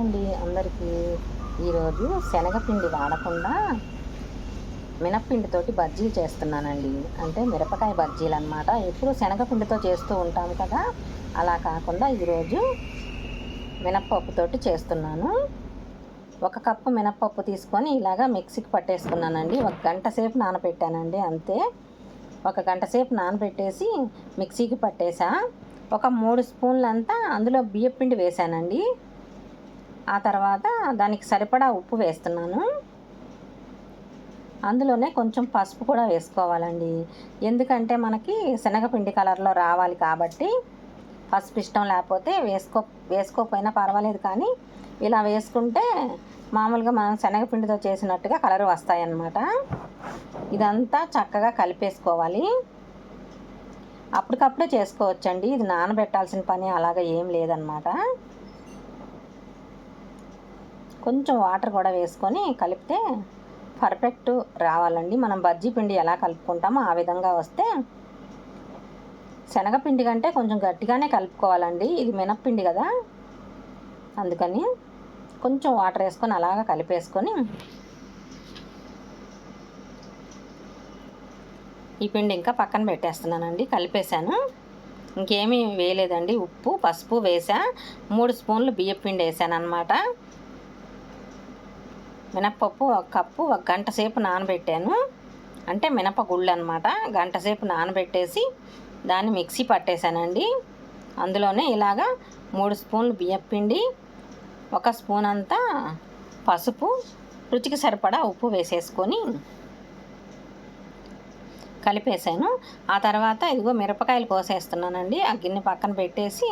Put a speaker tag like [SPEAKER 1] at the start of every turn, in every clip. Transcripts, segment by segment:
[SPEAKER 1] అండి అందరికీ. ఈరోజు శనగపిండి వాడకుండా మినప్పిండితోటి బజ్జీలు చేస్తున్నానండి. అంటే మిరపకాయ బజ్జీలు అనమాట ఎప్పుడు శనగపిండితో చేస్తూ ఉంటాం కదా. అలా కాకుండా ఈరోజు మినప్పప్పుతోటి చేస్తున్నాను. ఒక కప్పు మినప్పప్పు తీసుకొని ఇలాగా మిక్సీకి పట్టేసుకున్నానండి. ఒక గంట సేపు నానబెట్టానండి అంతే. ఒక గంట సేపు నానబెట్టేసి మిక్సీకి పట్టేసా. ఒక మూడు స్పూన్లంతా అందులో బియ్యపిండి వేసానండి ఆ తర్వాత దానికి సరిపడా ఉప్పు వేస్తున్నాను. అందులోనే కొంచెం పసుపు కూడా వేసుకోవాలండి. ఎందుకంటే మనకి శనగపిండి కలర్లో రావాలి కాబట్టి పసుపు ఇష్టం లేకపోతే వేసుకో వేసుకోకపోయినా పర్వాలేదు కానీ ఇలా వేసుకుంటే మామూలుగా మనం శనగపిండితో చేసినట్టుగా కలర్ వస్తాయన్నమాట. ఇదంతా చక్కగా కలిపేసుకోవాలి. అప్పటికప్పుడే చేసుకోవచ్చండి. ఇది నానబెట్టాల్సిన పని అలాగా ఏం లేదనమాట కొంచెం వాటర్ కూడా వేసుకొని కలిపితే పర్ఫెక్ట్ రావాలండి. మనం బజ్జీ పిండి ఎలా కలుపుకుంటామో ఆ విధంగా వస్తే శనగపిండి కంటే కొంచెం గట్టిగానే కలుపుకోవాలండి. ఇది మినప్పిండి కదా. అందుకని కొంచెం వాటర్ వేసుకొని అలాగా కలిపేసుకొని ఈ పిండి ఇంకా పక్కన పెట్టేస్తున్నానండి. కలిపేశాను. ఇంకేమీ వేయలేదండి. ఉప్పు పసుపు వేసా. మూడు స్పూన్లు బియ్యపిండి వేసాను అనమాట మినప్పప్పు ఒక కప్పు ఒక గంట సేపు నానబెట్టాను. అంటే మినపగుళ్ళు అనమాట గంట సేపు నానబెట్టేసి దాన్ని మిక్సీ పట్టేశానండి. అందులోనే ఇలాగా మూడు స్పూన్లు బియ్యం పిండి ఒక స్పూన్ అంతా పసుపు రుచికి సరిపడా ఉప్పు వేసేసుకొని కలిపేసాను ఆ తర్వాత ఇదిగో మిరపకాయలు కోసేస్తున్నానండి. ఆ గిన్నె పక్కన పెట్టేసి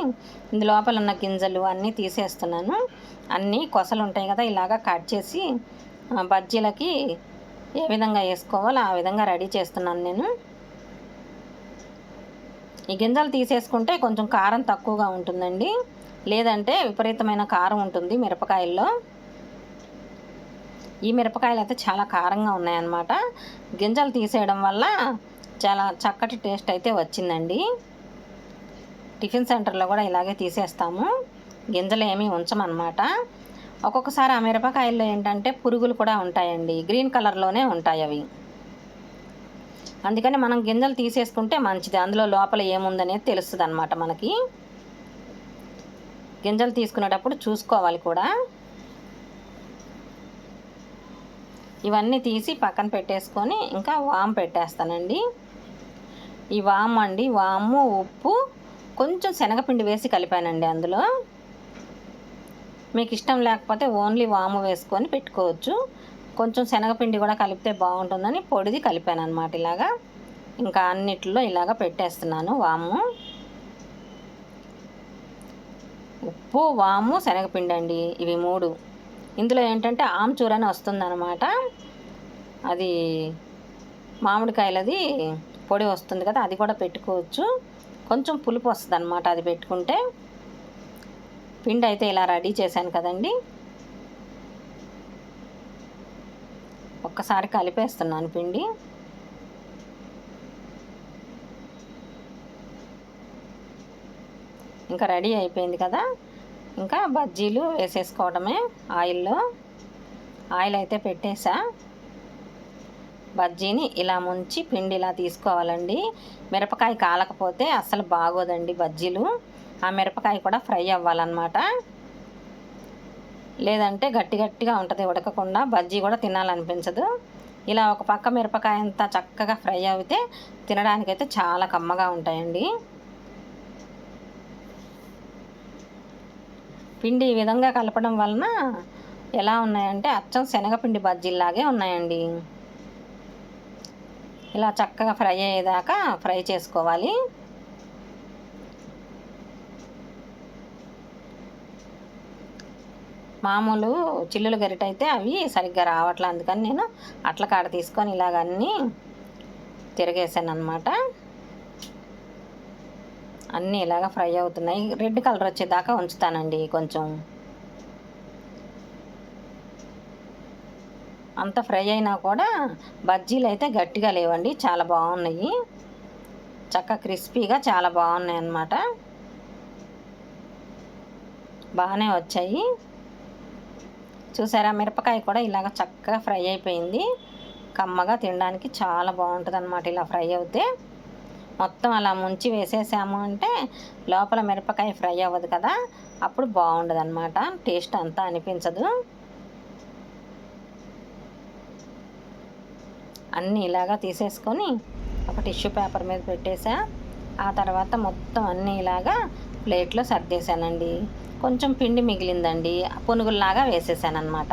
[SPEAKER 1] ఇందు లోపల ఉన్న గింజలు అన్నీ తీసేస్తున్నాను. అన్నీ కొసలు ఉంటాయి కదా ఇలాగా కట్ చేసి బజ్జీలకి ఏ విధంగా వేసుకోవాలో ఆ విధంగా రెడీ చేస్తున్నాను నేను. ఈ గింజలు తీసేసుకుంటే కొంచెం కారం తక్కువగా ఉంటుందండి. లేదంటే విపరీతమైన కారం ఉంటుంది మిరపకాయల్లో. ఈ మిరపకాయలు అయితే చాలా కారంగా ఉన్నాయన్నమాట. గింజలు తీసేయడం వల్ల చాలా చక్కటి టేస్ట్ అయితే వచ్చిందండి. టిఫిన్ సెంటర్లో కూడా ఇలాగే తీసేస్తాము. గింజలు ఏమీ ఉంచమన్నమాట. ఒక్కొక్కసారి ఆ మిరపకాయల్లో ఏంటంటే పురుగులు కూడా ఉంటాయండి. గ్రీన్ కలర్లోనే ఉంటాయి అవి. అందుకని మనం గింజలు తీసేసుకుంటే మంచిది. అందులో లోపల ఏముందనేది తెలుస్తుంది అనమాట మనకి. గింజలు తీసుకునేటప్పుడు చూసుకోవాలి కూడా. ఇవన్నీ తీసి పక్కన పెట్టేసుకొని ఇంకా వామ్ పెట్టేస్తానండి. ఈ వామ్ అండి వాము ఉప్పు కొంచెం శనగపిండి వేసి కలిపానండి అందులో. మీకు ఇష్టం లేకపోతే ఓన్లీ వాము వేసుకొని పెట్టుకోవచ్చు. కొంచెం శనగపిండి కూడా కలిపితే బాగుంటుందని పొడిది కలిపాను అనమాట ఇలాగా. ఇంకా అన్నిట్లో ఇలాగ పెట్టేస్తున్నాను వాము. ఉప్పు వాము శనగపిండి అండి ఇవి మూడు. ఇందులో ఏంటంటే ఆమ్చూర్ అని వస్తుందన్నమాట. అది మామిడికాయలది పొడి వస్తుంది కదా అది కూడా పెట్టుకోవచ్చు. కొంచెం పులుపు వస్తుంది అనమాట అది పెట్టుకుంటే. పిండి అయితే ఇలా రెడీ చేశాను కదండి. ఒక్కసారి కలిపేస్తున్నాను పిండి. ఇంకా రెడీ అయిపోయింది కదా. ఇంకా బజ్జీలు వేసేసుకోవడమే ఆయిల్లో. ఆయిల్ అయితే పెట్టేసా. బజ్జీని ఇలా ముంచి పిండి ఇలా తీసుకోవాలండి. మిరపకాయ కాలకపోతే అస్సలు బాగోదండి బజ్జీలు. ఆ మిరపకాయ కూడా ఫ్రై అవ్వాలన్నమాట. లేదంటే గట్టి గట్టిగా ఉంటుంది ఉడకకుండా బజ్జీ కూడా తినాలనిపించదు. ఇలా ఒక పక్క మిరపకాయ అంతా చక్కగా ఫ్రై అయితే తినడానికైతే చాలా కమ్మగా ఉంటాయండి. పిండి ఈ విధంగా కలపడం వలన ఎలా ఉన్నాయంటే అచ్చం శనగపిండి బజ్జీలాగే ఉన్నాయండి. ఇలా చక్కగా ఫ్రై అయ్యేదాకా ఫ్రై చేసుకోవాలి. మామూలు చిల్లులు గరిటైతే అవి సరిగ్గా రావట్లే అందుకని నేను అట్ల కాడ తీసుకొని ఇలాగన్నీ తిరిగేసాను అనమాట అన్నీ ఇలాగ ఫ్రై అవుతున్నాయి. రెడ్ కలర్ వచ్చేదాకా ఉంచుతానండి కొంచెం. అంత ఫ్రై అయినా కూడా బజ్జీలు అయితే గట్టిగా లేవండి చాలా బాగున్నాయి. చక్క క్రిస్పీగా చాలా బాగున్నాయి అన్నమాట. బాగానే వచ్చాయి. చూసారా మిరపకాయ కూడా ఇలాగ చక్కగా ఫ్రై అయిపోయింది. కమ్మగా తినడానికి చాలా బాగుంటుంది ఇలా ఫ్రై అవుతే. మొత్తం అలా ముంచి వేసేసాము అంటే లోపల మిరపకాయ ఫ్రై అవ్వదు కదా అప్పుడు బాగుండదు అనమాట టేస్ట్ అంతా అనిపించదు. అన్నీ ఇలాగా తీసేసుకొని ఒక టిష్యూ పేపర్ మీద పెట్టేసా. ఆ తర్వాత మొత్తం అన్నీ ఇలాగా ప్లేట్లో సర్దేశానండి. కొంచెం పిండి మిగిలిందండి. పునుగుల్లాగా వేసేసాను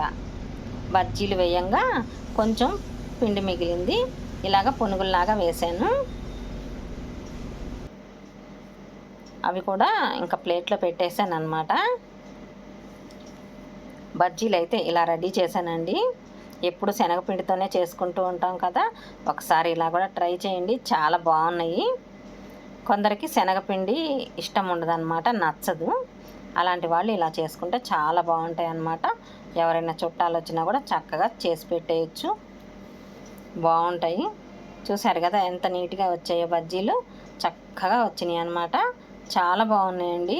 [SPEAKER 1] బజ్జీలు వేయంగా కొంచెం పిండి మిగిలింది. ఇలాగ పునుగుల్లాగా వేసాను అవి కూడా ఇంకా ప్లేట్లో పెట్టేశాను అనమాట బజ్జీలు అయితే ఇలా రెడీ చేశానండి. ఎప్పుడు శనగపిండితోనే చేసుకుంటూ ఉంటాం కదా ఒకసారి ఇలా కూడా ట్రై చేయండి చాలా బాగున్నాయి. కొందరికి శనగపిండి ఇష్టం ఉండదన్నమాట నచ్చదు. అలాంటి వాళ్ళు ఇలా చేసుకుంటే చాలా బాగుంటాయి అన్నమాట ఎవరైనా చుట్టాలు వచ్చినా కూడా చక్కగా చేసి పెట్టేయచ్చు. బాగుంటాయి. చూసారు కదా ఎంత నీట్గా వచ్చాయో బజ్జీలు. చక్కగా వచ్చినాయి అన్నమాట చాలా బాగున్నాయండి.